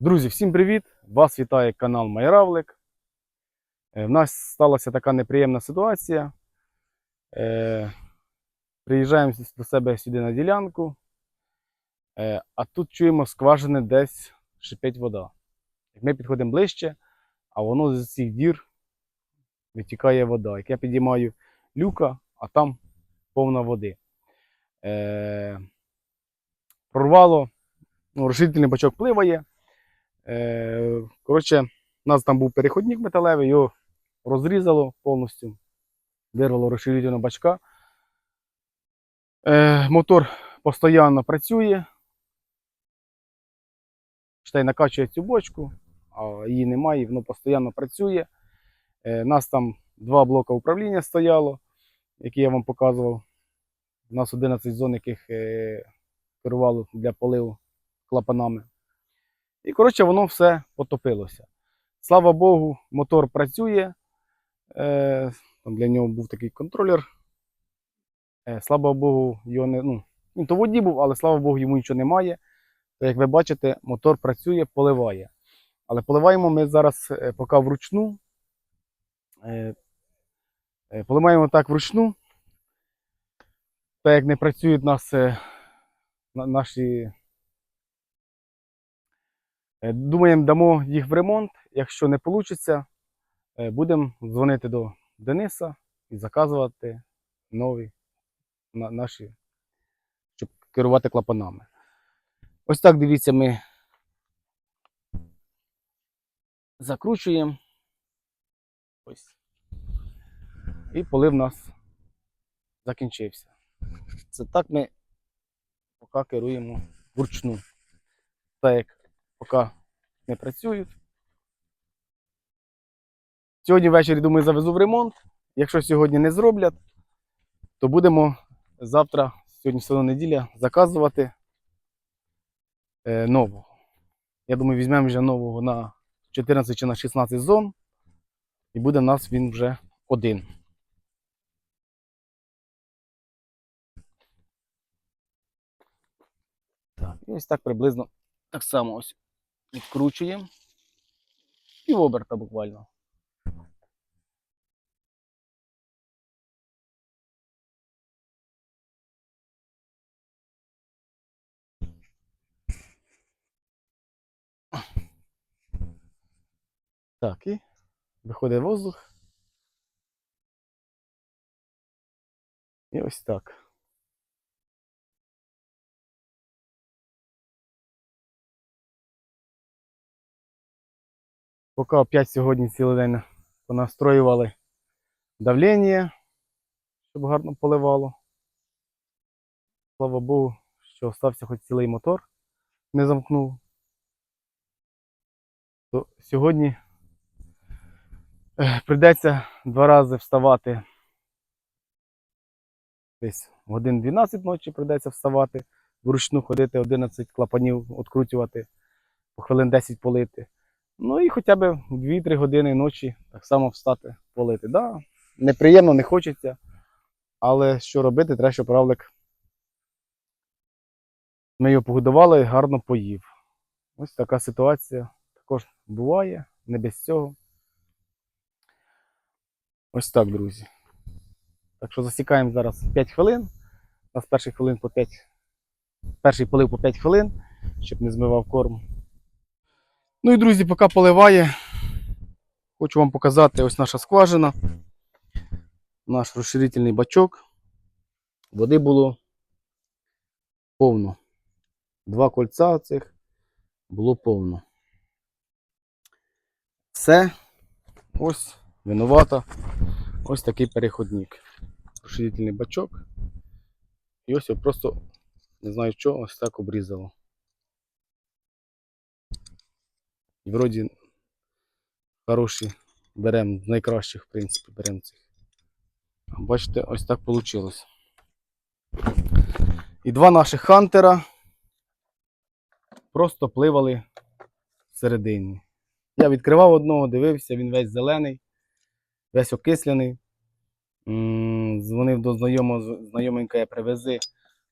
Друзі, всім привіт! Вас вітає канал Майравлик. Е, В нас сталася така неприємна ситуація. Е, Приїжджаємо до себе сюди на ділянку, е, а тут чуємо скважини десь шипить вода. Ми підходимо ближче, а воно з цих дір витікає вода. Як я підіймаю люка, а там повна води. Прорвало, ну, розширительний бачок пливає. Е, коротше, у нас там був переходник металевий, його розрізало повністю, вирвало розширительного бачка. Е, мотор постійно працює. Штей накачує цю бочку, а її немає, воно постійно працює. Е, у нас там два блока управління стояло, які я вам показував. У нас 11 зон, яких е, керувало для поливу клапанами. І, коротше, воно все потопилося. Слава Богу, мотор працює. Е, там для нього був такий контролер. Е, слава Богу, його не. Ну, він то воді був, але слава Богу, йому нічого немає. То, як ви бачите, мотор працює, поливає. Але поливаємо ми зараз е, поки вручну. Е, е, поливаємо так вручну. Так як не працюють нас е, на- наші Думаємо, дамо їх в ремонт. Якщо не вийде, будемо дзвонити до Дениса і заказувати нові наші, щоб керувати клапанами. Ось так дивіться, ми закручуємо. Ось. І полив у нас закінчився. Це так ми поки керуємо вручну. Так як поки не працюють. Сьогодні ввечері, думаю, завезу в ремонт. Якщо сьогодні не зроблять, то будемо завтра, сьогодні все неділя, заказувати е, нового. Я думаю, візьмемо вже нового на 14 чи на 16 зон, і буде в нас він вже один. Так, і ось так приблизно так само ось відкручуємо. Пів оберта буквально. Так, і виходить воздух. І ось так. Поки опять сьогодні цілий день понастроювали давлення, щоб гарно поливало. Слава Богу, що остався хоч цілий мотор, не замкнув. То сьогодні прийдеться два рази вставати. Десь годин 12 ночі прийдеться вставати, вручну ходити 11 клапанів, відкручувати, по хвилин 10 полити. Ну і хоча б 2-3 години ночі так само встати полити. Да, неприємно, не хочеться. Але що робити, треба, щоб равлик ми його погодували і гарно поїв. Ось така ситуація також буває, не без цього. Ось так, друзі. Так що засікаємо зараз 5 хвилин. У нас перший хвилин по 5. Перший полив по 5 хвилин, щоб не змивав корм. Ну і друзі, поки поливає, хочу вам показати ось наша скважина. Наш розширительний бачок. Води було повно. Два кольця цих було повно. Все. Ось винувата. Ось такий переходник. Розширительний бачок. І ось його просто, не знаю що, ось так обрізало. І вроді хороші беремо, з найкращих, в принципі, беремо цих. Бачите, ось так вийшло. І два наших хантера просто пливали всередині. Я відкривав одного, дивився, він весь зелений, весь окислений. Дзвонив до знайомого, знайомий каже, привези,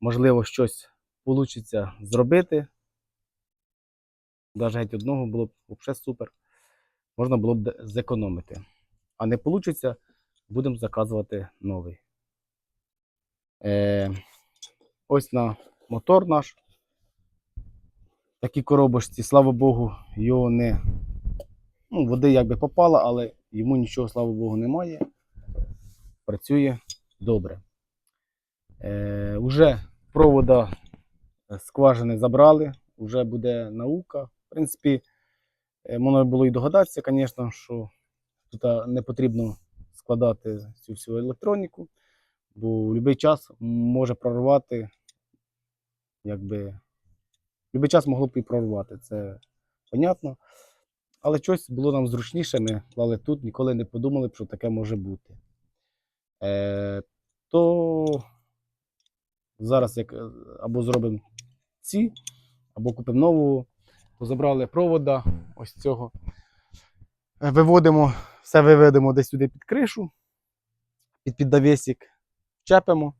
можливо, щось вийде зробити. Навіть одного було б взагалі супер. Можна було б зекономити. А не вийде, будемо заказувати новий. Е, ось на мотор наш. Такі коробочці, слава Богу, його не. Ну, води якби попало, але йому нічого, слава Богу, немає. Працює добре. Е, уже провода е, скважини забрали, вже буде наука. Принципі, е, можна було і догадатися, звісно, що тут не потрібно складати цю всю електроніку, бо в будь-який час може прорвати, якби. В будь-який час могло б і прорвати, це понятно. Але щось було нам зручніше, ми клали тут, ніколи не подумали що таке може бути. Е, то зараз як е, або зробимо ці, або купимо нову, то забрали провода ось цього. Е, Виводимо, все виведемо десь сюди під кришу, під піддавесик, чепимо.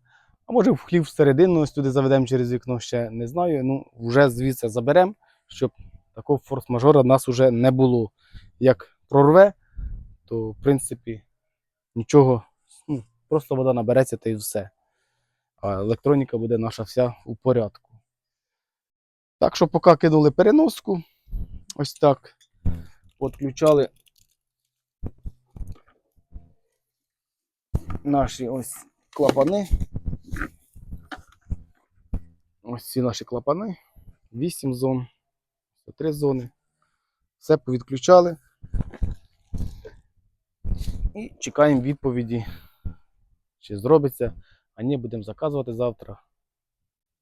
А може в хлів всередину, ось туди заведемо через вікно, ще не знаю. Ну, вже звідси заберемо, щоб такого форс-мажора в нас вже не було. Як прорве, то в принципі нічого, ну, просто вода набереться та й все. А електроніка буде наша вся у порядку. Так що поки кинули переноску, ось так. Підключали наші ось клапани. Ось ці наші клапани. 8 зон, 3 зони. Все повідключали. І чекаємо відповіді, чи зробиться. А ні, будемо заказувати завтра.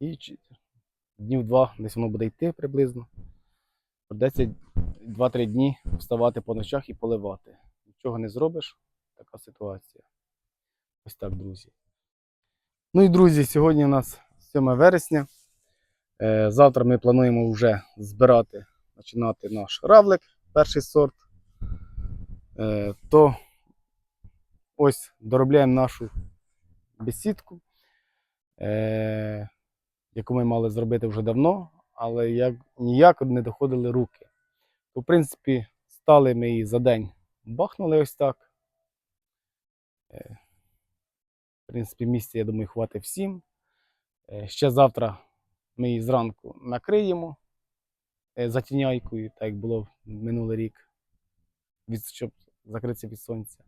І днів два десь воно буде йти приблизно. Придеться 2-3 дні вставати по ночах і поливати. Нічого не зробиш. Така ситуація. Ось так, друзі. Ну і друзі, сьогодні у нас 7 вересня. Е, Завтра ми плануємо вже збирати, починати наш равлик, перший сорт. Е, То ось доробляємо нашу бесідку, е, яку ми мали зробити вже давно, але як, ніяк не доходили руки. То, в принципі, стали ми її за день, бахнули ось так. Е, В принципі, місця, я думаю, хватить всім. Е, Ще завтра ми її зранку накриємо е, затіняйкою, так як було минулий рік, щоб закритися від сонця.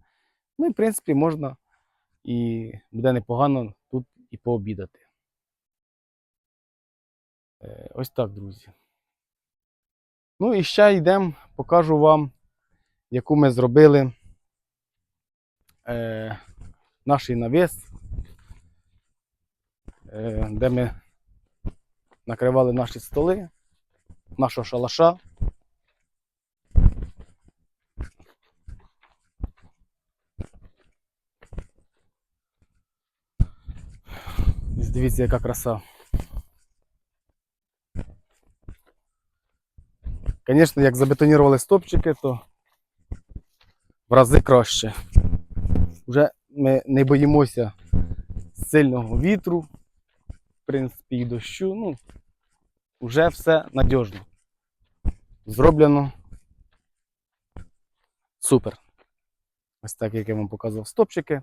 Ну і в принципі можна і буде непогано тут і пообідати. Е, Ось так, друзі. Ну і ще йдемо, покажу вам, яку ми зробили е, наш навіс, е, де ми накривали наші столи, нашого шалаша. Дивіться, яка краса. Звісно, як забетонірували стопчики, то в рази краще. Вже ми не боїмося сильного вітру, в принципі, і дощу. Ну, вже все надіжно. Зроблено супер. Ось так, як я вам показував стопчики.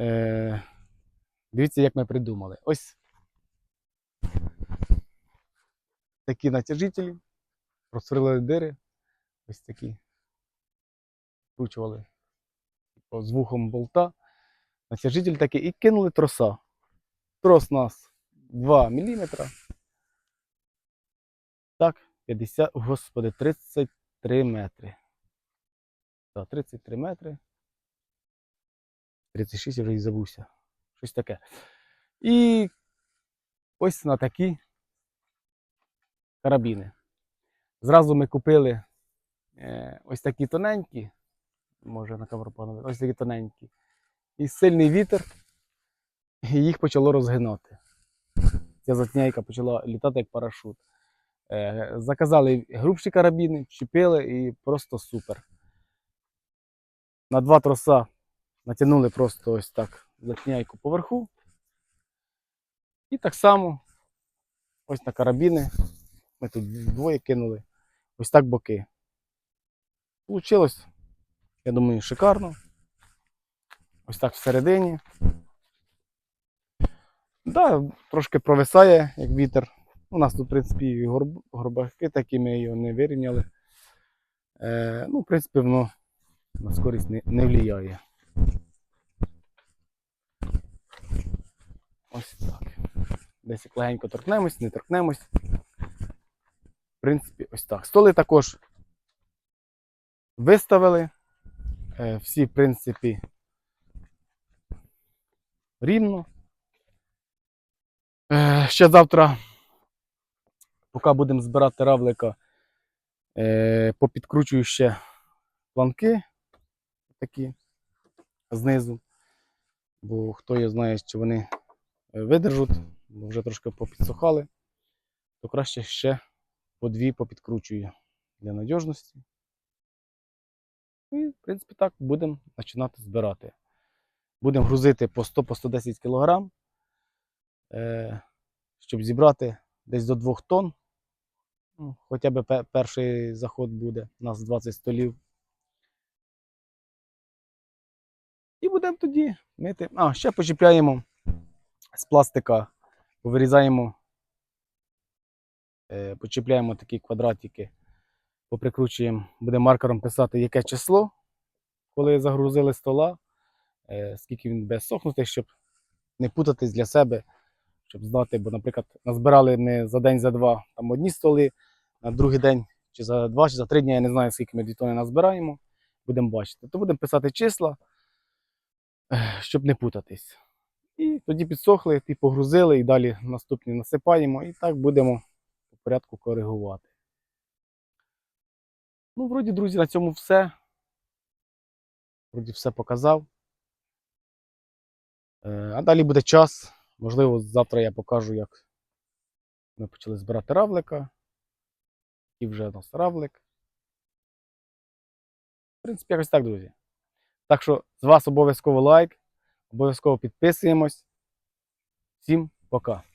Е, дивіться, як ми придумали. Ось такі натяжителі, розсверлили дири, ось такі. Вкручували з вухом болта. Натяжитель такий і кинули троса. Трос у нас 2 мм. Так, 50, господи, 33 метри. Так, 33 метри. 36 я вже і забувся. Щось таке. І ось на такі карабіни. Зразу ми купили е, ось такі тоненькі. Може на камеру панове, ось такі тоненькі. І сильний вітер, і їх почало розгинати. Ця затняйка почала літати як парашут. Е, заказали грубші карабіни, чіпили і просто супер. На два троса натягнули просто ось так затняйку поверху. І так само ось на карабіни Ми тут двоє кинули. Ось так боки. Получилось, я думаю, шикарно. Ось так всередині. Да, трошки провисає, як вітер. У нас тут, в принципі, і горб, горбаки такі, ми його не вирівняли. Е, ну, в принципі, воно на скорість не, не впливає. Ось так. Десь легенько торкнемось, не торкнемось. Принципі, ось так. Столи також виставили. Е, всі, в принципі, рівно. Е, ще завтра, поки будемо збирати равлика, е, попідкручую ще планки такі знизу. Бо хто його знає, чи вони видержуть, бо вже трошки попідсухали, то краще ще по дві попідкручую для надіжності. І, в принципі, так будемо починати збирати. Будемо грузити по 100-110 кг, е, щоб зібрати десь до 2 тонн. Ну, Хоча б перший заход буде, у нас 20 столів. І будемо тоді мити. А, ще почіпляємо з пластика, вирізаємо, почіпляємо такі квадратики, поприкручуємо, будемо маркером писати, яке число, коли загрузили стола, е, скільки він буде сохнути, щоб не путатись для себе, щоб знати, бо, наприклад, назбирали ми за день, за два там одні столи, на другий день, чи за два, чи за три дні, я не знаю, скільки ми двітони назбираємо, будемо бачити. То будемо писати числа, щоб не путатись. І тоді підсохли, ті погрузили, і далі наступні насипаємо, і так будемо по порядку коригувати. Ну, вроді, друзі, на цьому все. Вроді все показав. Е, А далі буде час. Можливо, завтра я покажу, як ми почали збирати равлика. І вже у нас равлик. В принципі, якось так, друзі. Так що з вас обов'язково лайк, обов'язково підписуємось. Всім пока.